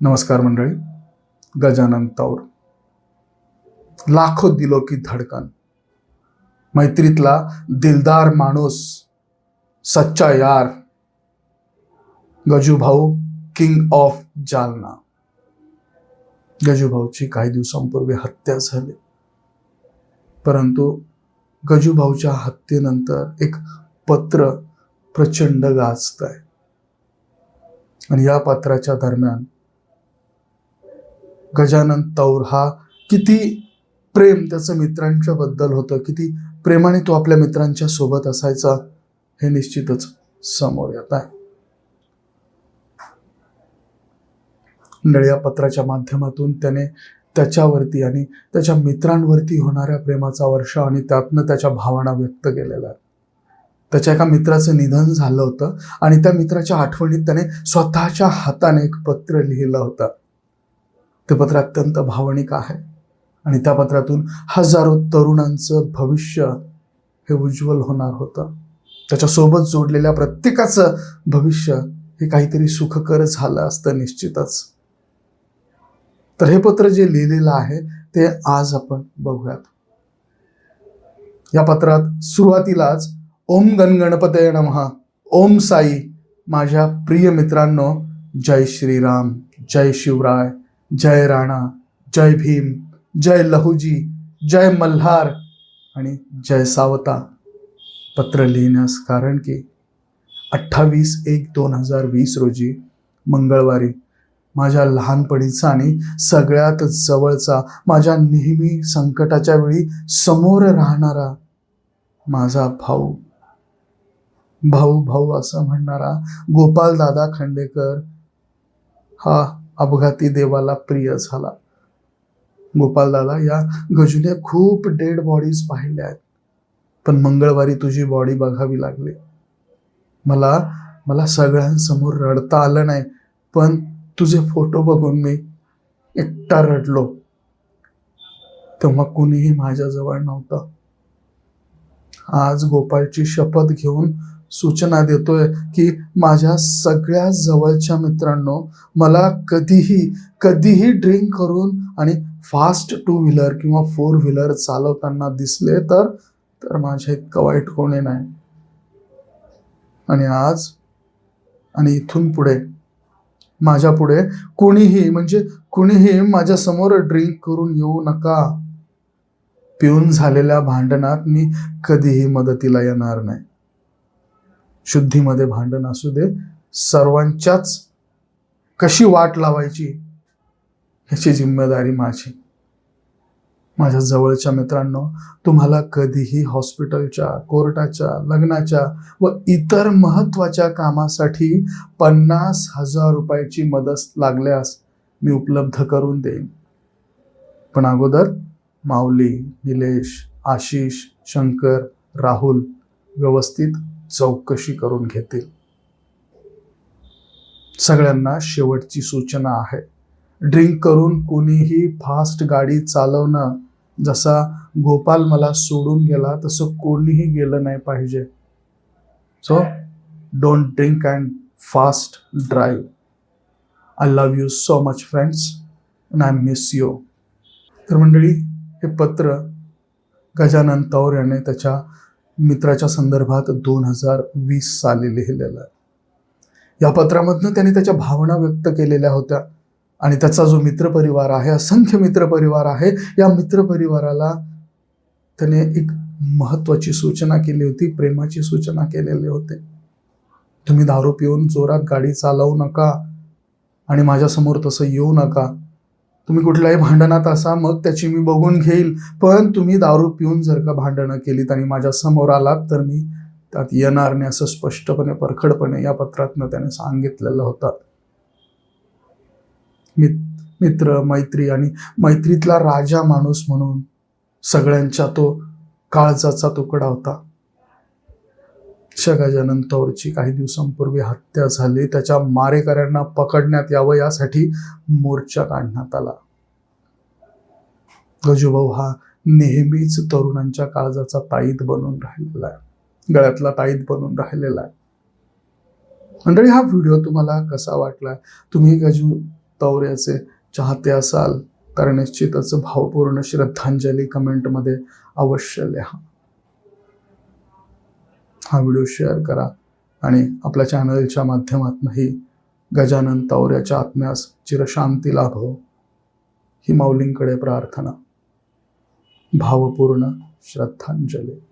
नमस्कार मंडळी गजानन तौर. लाखो दिलो की धडकन. मैत्रीतला दिलदार माणूस सच्चा यार गजूभाऊ किंग ऑफ जालना. गजूभाऊची काही दिवसांपूर्वी हत्या झाली. परंतु गजूभाऊच्या हत्येनंतर एक पत्र प्रचंड गाजत आहे आणि या पत्राच्या दरम्यान गजानन तौर हा किती प्रेम त्याचं मित्रांच्या बद्दल होतं किती प्रेमाने तो आपल्या मित्रांच्या सोबत असायचा हे निश्चितच समोर येत आहे. मंडळी या पत्राच्या माध्यमातून त्याने त्याच्यावरती आणि त्याच्या मित्रांवरती होणाऱ्या प्रेमाचा वर्षा आणि त्यातनं त्याच्या भावना व्यक्त केलेल्या आहेत. त्याच्या एका मित्राचं निधन झालं होतं आणि त्या मित्राच्या आठवणीत त्याने स्वतःच्या हाताने एक पत्र लिहिलं होतं. ते पत्र अत्यंत भावनिक आहे. आणि त्या पत्रातून हजारो तरुणांचं भविष्य हे उज्ज्वल होणार होतं. त्याच्यासोबत जोडलेल्या प्रत्येकाचं भविष्य हे काहीतरी सुखकर झालं असतं निश्चितच. तर हे पत्र जे लिहिलेलं आहे ते आज आपण बघूयात. या पत्रात सुरुवातीलाच ओम गणगणपतय नमहा ओम साई माझ्या प्रिय मित्रांनो जय श्रीराम जय शिवराय जय राणा जय भीम जय लहुजी जय मल्हार आणि जय सावता. पत्र लिहिण्यास कारण की अठ्ठावीस एक दोन हजार वीस रोजी मंगळवारी माझ्या लहानपणीचा आणि सगळ्यात जवळचा माझ्या नेहमी संकटाच्या वेळी समोर राहणारा माझा भाऊ. भाऊ भाऊ असं म्हणणारा गोपाल दादा खांडेकर हा अपघाती देवाला प्रिय झाला. गोपालदादा या गजूने खूप डेड बॉडीज पाहिल्या आहेत. पण मंगळवारी तुझी बॉडी बघावी लागली. मला मला सगळ्यांसमोर रडता आलं नाही पण तुझे फोटो बघून मी एकटा रडलो. तेव्हा कुणीही माझ्याजवळ नव्हतं. आज गोपाळची शपथ घेऊन सूचना देतोय की माझ्या सगळ्या जवळच्या मित्रांनो मला कधीही कधीही ड्रिंक करून आणि फास्ट टू व्हीलर किंवा फोर व्हीलर चालवताना दिसले तर तर माझ्या इतकं वाईट कोणी नाही. आणि आज आणि इथून पुढे माझ्या पुढे कोणीही म्हणजे कुणीही माझ्यासमोर ड्रिंक करून येऊ नका. पिऊन झालेल्या भांडणात मी कधीही मदतीला येणार नाही. शुद्धीमध्ये भांडण असू दे सर्वांच्याच कशी वाट लावायची ह्याची जिम्मेदारी माझी. माझ्या जवळच्या मित्रांनो तुम्हाला कधीही हॉस्पिटलच्या कोर्टाच्या लग्नाच्या व इतर महत्त्वाच्या कामासाठी पन्नास हजार रुपयाची मदत लागल्यास मी उपलब्ध करून देईन. पण अगोदर माऊली निलेश आशिष शंकर राहुल व्यवस्थित चौकशी करून घेतील. सगळ्यांना शेवटची सूचना आहे. ड्रिंक करून कोणीही फास्ट गाडी चालवणं जसा गोपाल मला सोडून गेला तसं कोणीही गेलं नाही पाहिजे. So don't drink and fast drive I love you so much friends and I miss you तर मंडळी हे पत्र गजानन तौर याने त्याच्या मित्राच्या संदर्भात दोन हजार वीस साली लिहिलेलं आहे. या पत्रामधनं त्याने त्याच्या भावना व्यक्त केलेल्या होत्या. आणि त्याचा जो मित्रपरिवार आहे असंख्य मित्रपरिवार आहे या मित्रपरिवाराला त्याने एक महत्वाची सूचना केली होती प्रेमाची सूचना केलेले होते. तुम्ही दारू पिऊन जोरात गाडी चालवू नका आणि माझ्यासमोर तसं येऊ नका. तुम्ही कुठल्याही भांडणात असा मग त्याची मी बघून घेईल. पण तुम्ही दारू पिऊन जर का भांडणं केलीत आणि माझ्यासमोर आलात तर मी त्यात येणार नाही असं स्पष्टपणे परखडपणे या पत्रातनं त्याने सांगितलेलं होतं. मित मित्र मैत्री आणि मैत्रीतला राजा माणूस म्हणून सगळ्यांच्या तो काळजाचा तुकडा होता. शगाजानन तौरची काही दिवसांपूर्वी हत्या झाली. त्याच्या मारेकऱ्यांना पकडण्यात यावं यासाठी मोर्चा काढण्यात आला. गजूभाऊ हा नेहमीच तरुणांच्या काळजाचा ताईत बनून राहिलेला आहे. गळ्यातला ताईत बनून राहिलेला आहे. मंडळी हा व्हिडिओ तुम्हाला कसा वाटला? तुम्ही गजू तौर्याचे चाहते असाल तर निश्चितच भावपूर्ण श्रद्धांजली कमेंटमध्ये अवश्य लिहा. हा व्हिडिओ शेअर करा आणि आपल्या चॅनलच्या माध्यमातूनही गजानन तवऱ्याच्या आत्म्यास चिरशांती लाभो. ही माऊलींकडे प्रार्थना. भावपूर्ण श्रद्धांजली.